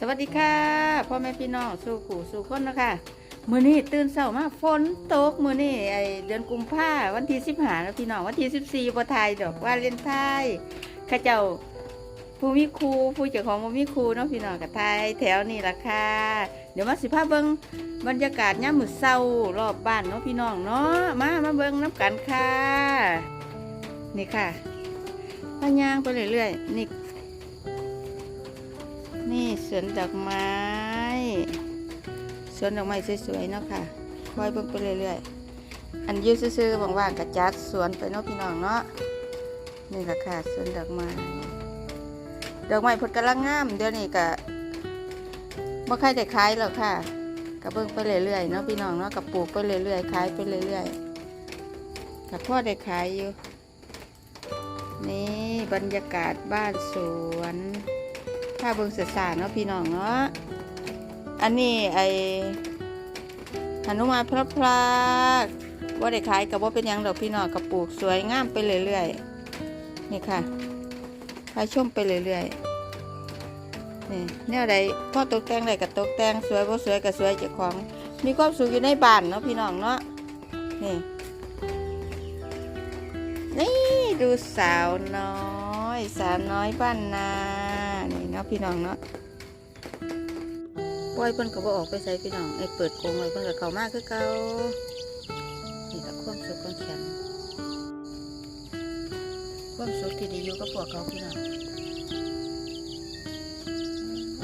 สวัสดีค่ะพ่อแม่พี่น้องสู่ขู่สู่คนนะคะมือนี้ตื่นเช้ามาฝนตกมือนี้ไอเดือนกุมภาวันที่สิบห้าแล้วพี่น้องวันที่สิบสี่บ่ทายดอกว่าเล่นไทยข้าเจ้าผู้มีครูผู้เจ้าของบ่มีครูเนาะพี่น้องกับไทยแถวนี้ละค่ะ เดี๋ยวมาสิพาเบิ่งบรรยากาศยามมือเช้ารอบบ้านเนาะพี่น้องเนาะมามาเบิ่งน้ำกันค่ะ นี่ค่ะพายางไปเรื่อยๆนี่ นี่สวนดอกไม้ สวนดอกไม้สวยๆเนาะค่ะคอยเบิ่งไปเรื่อยๆ อันยืดซื่อๆว่างๆกระจัดสวนไปเนาะพี่น้องเนาะ นี่แหละค่ะสวนดอกไม้ ดอกไม้เพดกำลังงามเดี๋ยวนี้ก็บ่ใครได้ขายแล้วค่ะก็เบิ่งไปเรื่อยๆเนาะพี่น้องเนาะก็ปลูกไปเรื่อยๆขายไปเรื่อยๆก็พ่อได้ขายอยู่ นี่บรรยากาศบ้านสวน ถ้าเบิ่งเสสาเนาะพี่น้องเนาะอันนี้ไอหนุมานพระพลากว่าได้ขายกับว่าเป็นยังดอกพี่น้องกับปลูกสวยงามไปเรื่อยๆนี่ค่ะพาชมไปเรื่อยๆนี่แนวใดพ่อตกแต่งใดกับตกแต่งสวยบ่สวยกับสวยเจ้าของ มีความสุขอยู่ในบ้านเนาะพี่น้องเนาะนี่นี่ดูสาวน้อย สาวน้อยบ้านนา นี่เนาะพี่น้องเนาะปล่อยเพิ่นก็บ่ออกไปใส่พี่น้องไอ้เปิดโกรงไว้เพิ่นก็เข้ามาคือเก่านี่ละความสุขของฉันความสุขที่ได้อยู่กับพวกเขาพี่น้อง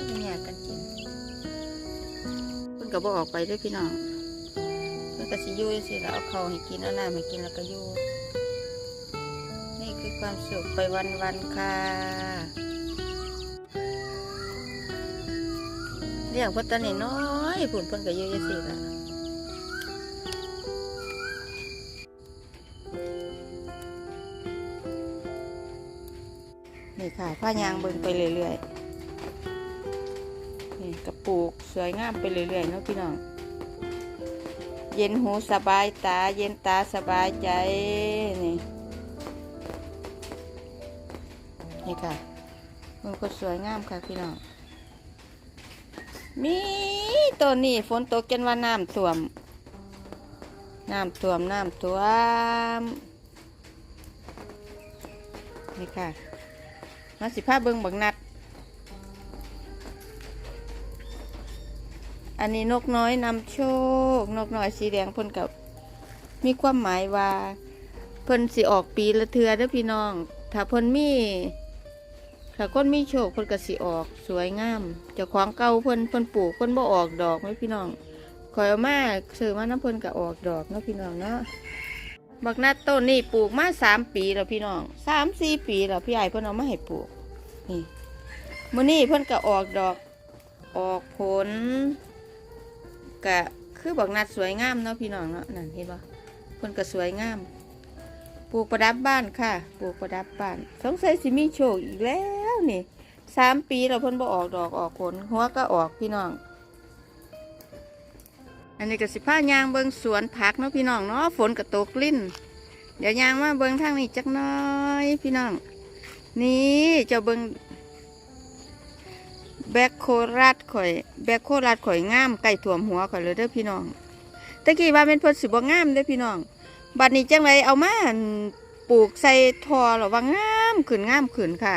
ไม่อยกกันกินเพิ่นก็บ่ออกไปด้วยพี่น้องเพิ่นก็สิอยู่จังซี่แล้วเอาเขาให้กินเอาน้ำให้กินแล้วก็อยู่นี่คือความสุขไปวันวันๆค่ะ เลี้ยงเพิ่นตอนนี้น้อยผุนเพิ่นก็อยู่ยังสิละนี่ค่ะผ้ายางเบิ่งไปเรื่อยๆนี่กระปูกสวยงามไปเรื่อยๆเนาะพี่น้องเย็นหูสบายตา เย็นตาสบายใจนี่นี่ค่ะมันก็สวยงามค่ะพี่น้อง มีต้นนี้ฝนตกจนว่าน้ำท่วม น้ำท่วมน้ำท่วม นี่ค่ะมาสิผ้าเบิงบักนัด อันนี้นกน้อยนำโชค นกน้อยสีแดงพ่นกับ มีความหมายว่าเพิ่นสิออกปีละเทือเด้อพี่น้อง ถ้าเพิ่นมี ถ้าคนมีโชคเพิ่นก็สิออกสวยงามจ้าของเก่าเพิ่นเพิ่นปลูกเพิ่นบ่ออกดอกไหมพี่น้องคอยเอามาซื้อมาน้ำเพิ่นก็ออกดอกเนาะพี่น้องเนาะบักนัดต้นนี่ปลูกมาสามปีแล้วพี่น้องสามสี่ปีแล้วพี่ใหญ่เพิ่นเอามาให้ปลูกนี่มื้อนี้เพิ่นก็ออกดอกออกผลก็คือบักนัดสวยงามเนาะพี่น้องเนาะนั่นเห็นบ่เพิ่นก็สวยงาม ปลูกประดับบ้านค่ะ ปลูกประดับบ้านสงสัยสิมีโชคอีกแล้ว นี่สามปีเราเพิ่นบ่ออกดอกออกผลหัวก็ออกพี่น้อง อันนี้ก็สิพายางเบิงสวนผักเนาะพี่น้องเนาะฝนก็ตกลิ้น เดี๋ยวยางมาเบิงทางนี้จักน้อยพี่น้อง นี่เจ้าเบิงแบคโครัดข่อย แบคโครัดข่อยงามใกล้ถ่วมหัวข่อยเลยเด้อพี่น้องตะกี้ว่าเป็นเพิ่นสิบ่งามเด้อพี่น้องบัดนี้จังไรเอามาปลูกใส่ทอหรอว่างามขึ้นงามขึ้นค่ะ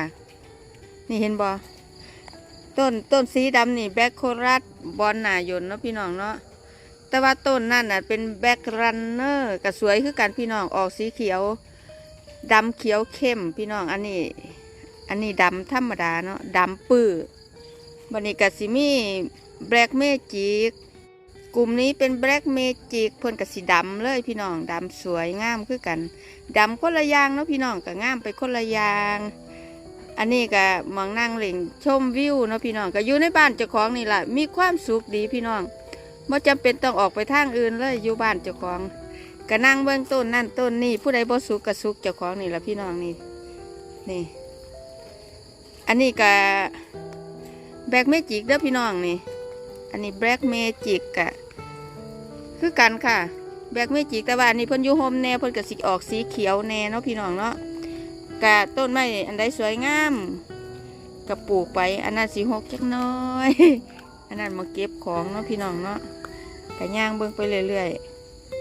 นี่เห็นบ่ต้นต้นสีดำนี่แบคโครัสบอลหนายนเนาะพี่น้องเนาะแต่ว่าต้นนั่นน่ะเป็นแบครันเนอร์ก็สวยคือกันพี่น้องออกสีเขียวดำเขียวเข้มพี่น้องอันนี้ อันนี้ดำธรรมดาเนาะดำปื้อบัดนี้ก็สิมีแบล็กเมจิกกลุ่มนี้เป็นแบล็กเมจิกเพิ่นกับสีดำเลยพี่น้องดำสวยงามคือกันดำคนละอย่างเนาะพี่น้องก็งามไปคนละอย่าง อันนี้ก็มองนั่งเล่งชมวิวเนาะพี่น้องก็อยู่ในบ้านเจ้าของนี่แหละมีความสุขดีพี่น้องไม่จำเป็นต้องออกไปทางอื่นเลยอยู่บ้านเจ้าของก็นั่งเบื้องต้นนั่นต้นนี่ผู้ใดบ่สุขก็สุขเจ้าของนี่แหละพี่น้องนี่นี่ อันนี้ก็แบล็กเมจิกเด้อพี่น้องนี่ อันนี้แบล็กเมจิกอะคือกันค่ะ แบล็กเมจิกแต่ว่าอันนี้เพิ่นอยู่โฮมแน่เพิ่นก็สิออกสีเขียวแน่เนาะพี่น้องเนาะ กะต้นไม้อันใดสวยงามกระปลูกไปอันนั้นสีหกจักน้อย อันนั้นมาเก็บของเนาะพี่น้องเนาะกะย่างเบิ่งไปเรื่อย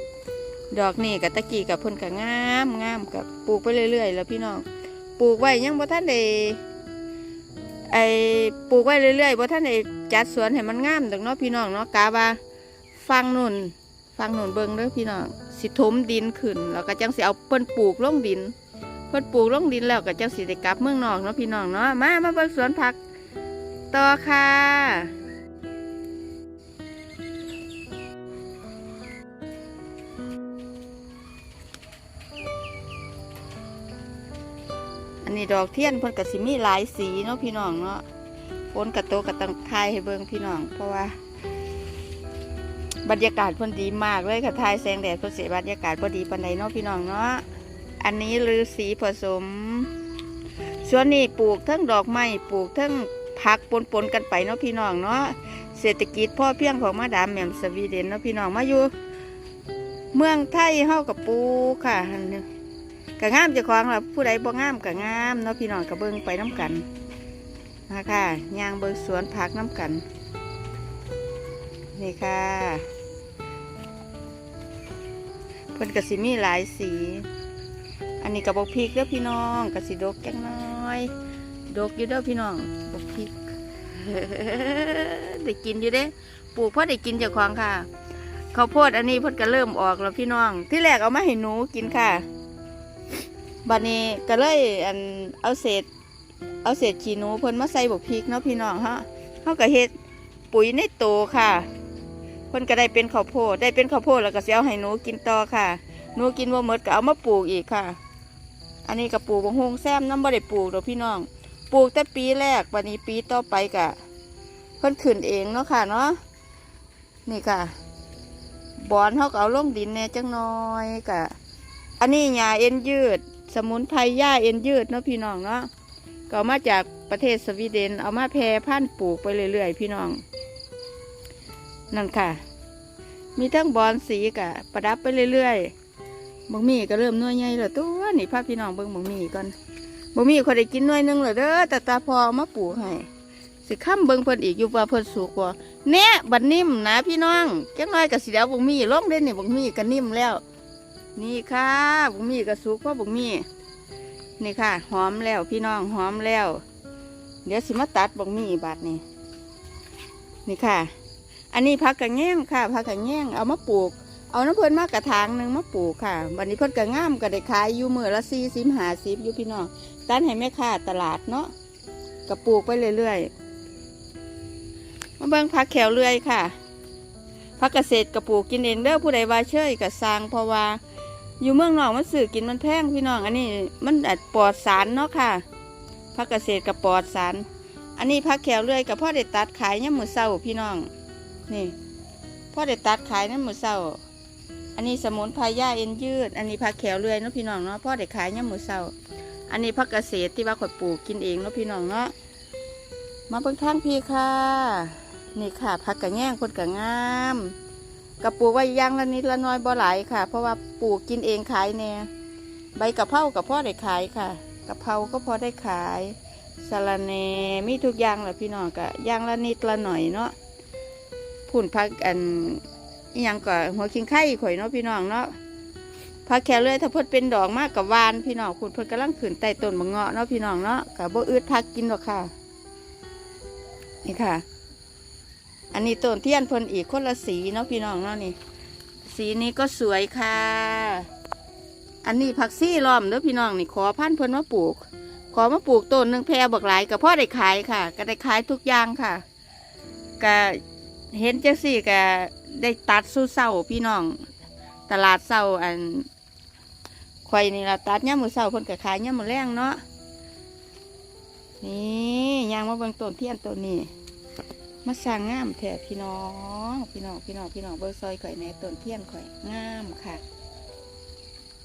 ๆ ดอกนี่กับตะกี้กับพ่นกับงามงามกับปลูกไปเรื่อยๆ แล้วพี่น้องปลูกไว้ยังบ่ท่านได้ไอปลูกไว้เรื่อยๆบ่ท่านได้จัดสวนให้มันงามดอกเนาะพี่น้องเนาะกาว่าฟังนุ่นฟังนุ่นเบิ่งเด้อพี่น้องสิถมดินขึ้นแล้วก็จังสิเอาเพิ่นปลูกลงดิน เพิ่นปลูกลงดินแล้วก็จังสิได้กลับเมืองนอกเนาะพี่น้องเนาะมามาเบิ่งสวนผักต่อค่ะอันนี้ดอกเทียนเพิ่นก็สิมีหลายสีเนาะพี่น้องเนาะฝนกระโตกระตังทายให้เบิ่งพี่น้อง เพราะว่า บรรยากาศเพิ่นดีมากเลยค่ะทายแสงแดดเพิ่นเสียบรรยากาศพอดีปานใดเนาะพี่น้องเนาะ อันนี้ลือสีผสม ส่วนนี้ปลูกทั้งดอกไม้ปลูกทั้งผักปนๆกันไปเนาะพี่น้องเนาะเศรษฐกิจพ่อเพียงของมาดามแหม่มสวีเดนเนาะพี่น้องมาอยู่ เมืองไทยเฮากับปูค่ะอันนี้กะงามจะคลองล่ะผู้ใดบ่งามกะงามเนาะพี่น้องกะเบิ่งไปน้ำกันนะคะยางเบิ่งสวนผักน้ำกัน นี่ค่ะเพิ่นกะสิมีหลายสี อันนี้กะบกพริกเด้อพี่น้องกะสิดกจังน้อย ดกอยู่เด้อพี่น้องบกพริกได้กินอยู่เด้ปลูกพราะได้กินเจ้าของค่ะข้าวโพดอันนี้เพิ่นก็เริ่มออกแล้วพี่น้อง ที่แรกเอามาให้หนูกินค่ะบัดนี้ก็เลยอันเอาเศษ เอาเศษขี้หนูเพิ่นมาใส่บกพริกเนาะพี่น้องฮะเขาก็เฮ็ดปุ๋ยในโตค่ะเพิ่นก็ได้เป็นข้าวโพดได้เป็นข้าวโพดแล้วก็เสิเอาให้หนูกินต่อค่ะหนูกินบ่หมดก็เอามาปลูกอีกค่ะ อันนี้ก็ปลูกบงฮงแซมน้ำบ่ได้ปลูกดอกพี่น้อง ปลูกแต่ปีแรกวันนี้ปีต่อไปกะเพิ่นขึ้นเองเนาะค่ะเนาะนี่ค่ะบอนเขาก็เอาลงดินแน่จังน้อยกะอันนี้หญ้าเอ็นยืด สมุนไพรหญ้าเอ็นยืดเนาะพี่น้องเนาะก็เอามาจากประเทศสวีเดน เอามาแพร่พันธุ์ปลูกไปเรื่อยๆ พี่น้อง นั่นค่ะ มีทั้งบอนสีกะประดับไปเรื่อยๆ บางมี่ก็เริ่มน่วยใหญ่แล้วตัวนี่พาพี่น้องเบิ่งบางมี่ก่อนบางมีเขาได้กินน่วยหนึงแล้วเด้อแต่ตาพอมาปลูกให้สิข้ามเบิ่งเพิ่นอีกอยู่ว่าเพิ่นสุกว่าแน่บัดนิ่มนะพี่น้องจังน้อยก็สิเดียวบางมี่ลงเด่นนี่บางมี่ก็นิ่มแล้ว นี่ค่ะบุงมี่กระสุกว่าบุงมี่นี่ค่ะ หอมแล้วพี่น้องหอมแล้ว เดี๋ยวสิมาตัดบุงมี่บาดนี่นี่ค่ะ อันนี้พักกระแง่งค่ะพักกระแง่งเอามาปลูก เอาน้ำเพิ่นมากระถางหนึ่งมาปลูกค่ะ วันนี้เพิ่นกระง่ามก็ได้ขายอยู่มือละสี่สิบหาสิบอยู่พี่น้องตันให้แม่ค้าตลาดเนาะกระปลูกไปเรื่อยๆ มาเบิ่งพักแขวเรื่อยค่ะพักเกษตรกระปลูกกินเองเด้อผู้ใดว่าเชยกระสร้างเพราะว่า อยู่เมืองนอกมันสื่อกินมันแพงพี่น้อง อันนี้มันอาจปลอดสารเนาะค่ะพักเกษตรกับปลอดสาร อันนี้พักแขวเรื่อยกับพ่อเด็ดตัดขายเนี่ยมือเศร้าพี่น้อง นี่พ่อเด็ดตัดขายเนี่ยามมือเศร้า อันนี้สมุนไพรหญ้าเอ็นยืด อันนี้พักแขวเรื่อยเนาะพี่น้องเนาะพ่อเด็ดขายเนี่ยามมือเศร้าอันนี้พักเกษตรที่ว่าข่อยปลูกกินเองเนาะพี่น้องเนาะมาเบิ่งทางพี่ค่ะ นี่ค่ะพักกระแง่งคนกระงามกระปลูกไว้อยางละนิดละน้อยบ่หลายค่ะ เพราะว่าปลูกกินเองขายแน่ใบกะเพรากับพ่อได้ขายค่ะกะเพราก็พอได้ขายสะระแหน่มีทุกอย่างแหละพี่น้องกะย่างละนิดละหน่อยเนาะผุ่นพักอัน อหยังก็หัวคิงไข่ข่อยเนาะพี่น้องเนาะพักแค่เลยถ้าพิ่นเป็นดอกมากกับวานพี่น้องผุ่นเพิ่นกำลังขืนใต้ต้นมะเงาะเนาะพี่น้องเนาะกับบ่อืดพักกินหรอกค่ะ นี่ค่ะ อันนี้ต้นเทียนพิ่นอีกคนละสีเนาะพี่น้องเนาะนี่ สีนี้ก็สวยค่ะ อันนี้ผักซี่ล้อมเด้อพี่น้องนี่ขอพันธุ์เพิ่นมาปลูก ขอมาปลูกต้นหนึ่งแพรบักหลายกับพ่อได้ขายค่ะ ก็ได้ขายทุกอย่างค่ะก็เห็นจังสี่ก็ ได้ตัดสู้เศร้าพี่น้อง ตลาดเศร้าอันควายนี่ละตัดย่ามมือเศร้าเพิ่นก็ขายย่ามมือแรงเนาะนี่ยางมาเบิ่งต้นเทียนต้นนี้มาสร้างงามแถบพี่น้อง พี่น้องพี่น้องพี่น้องเบอร์ซอยข่อยในต้นเทียนข่อยงามค่ะ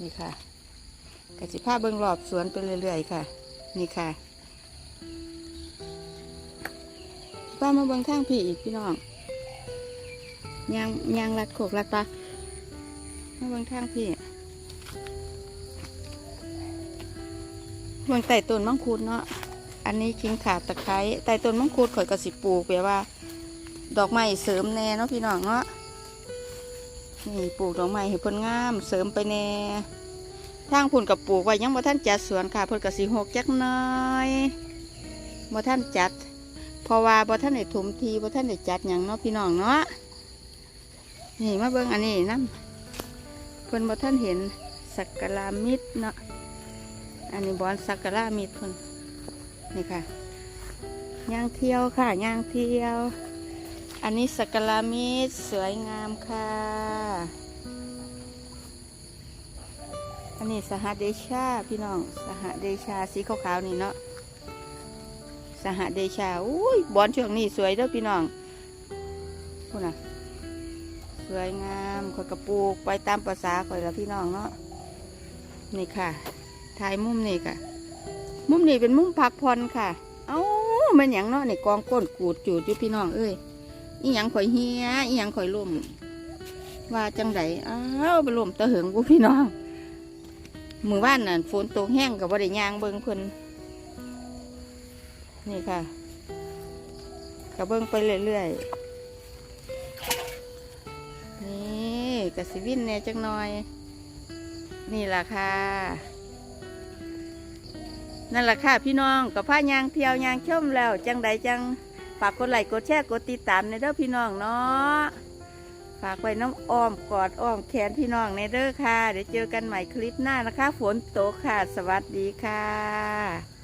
นี่ค่ะกสิภาเบิ้งรอบสวนไปเรื่อยๆค่ะ นี่ค่ะป้ามาเบิ้งข้างพี่อีกพี่น้อง ยางยางรัดโขกรัดปะมาเบิ้งข้างพี่เบิ้งไต่ต้นมังคุดเนาะอันนี้ขิงขาดตะไคร้ใต้ต้นมังคุดข่อยก็สิปลูกแบบว่า ดอกไม้เสริมแน่เนาะพี่น้องเนาะนี่ปลูกดอกไม้ให้เพิ่นงามเสริมไปแน่ทางพุ่นกับปลูกไว้ยังบ่ท่านจัดสวนค่ะเพิ่นก็สิหกจักน้อยบ่ท่านจัด เพราะว่าบ่ท่านได้ถมทีบ่ท่านได้จัดหยังเนาะพี่น้องเนาะ นี่มาเบิ่งอันนี้นํเพิ่นบ่ท่านเห็นสักกะลามิดเนาะอันนี้บอนสักกะลามิดเพิ่นนี่ค่ะย่างเที่ยวค่ะย่างเที่ยว อันนี้สักกะลามิดสวยงามค่ะ อันนี้สหเดชาพี่น้องสหเดชาสีขาวๆนี่เนาะสหเดชาอุ้ยบอนช่วงนี้สวยเด้อพี่น้องพูดนะ วยงามข่อยกระปูกไปตามภาษาข่อยละพี่น้องเนาะนี่ค่ะถ่ายมุมนี่ค่ะ มุมนี้เป็นมุมพักผ่อนค่ะ เอ้ามันหยังเนาะนี่กองก้นกูดจูดอยู่พี่น้องเอ้ยอีหยังข่อยเฮียอีหยังข่อยล่มว่าจังไดอ้าวไปล่มตะเหิงกูพี่น้องมือบ้านน่ะฝนตกแห้งกับว่าได้ยางเบิ่งเพิ่นนี่ค่ะกระเบื้องไปเรื่อยๆ กระสิวินแน่จังหน่อย นี่ล่ะค่ะ นั่นล่ะค่ะพี่น้องกับผ้ายางเที่ยวยางชมแล้ว จังใดจังฝากกดไลค์กดแชร์กดติดตามในเด้อพี่น้องเนาะฝากไว้น้องอ้อมกอดอ้อมแขนพี่น้องในเด้อค่ะ เดี๋ยวเจอกันใหม่คลิปหน้านะคะ ฝนตกค่ะ สวัสดีค่ะ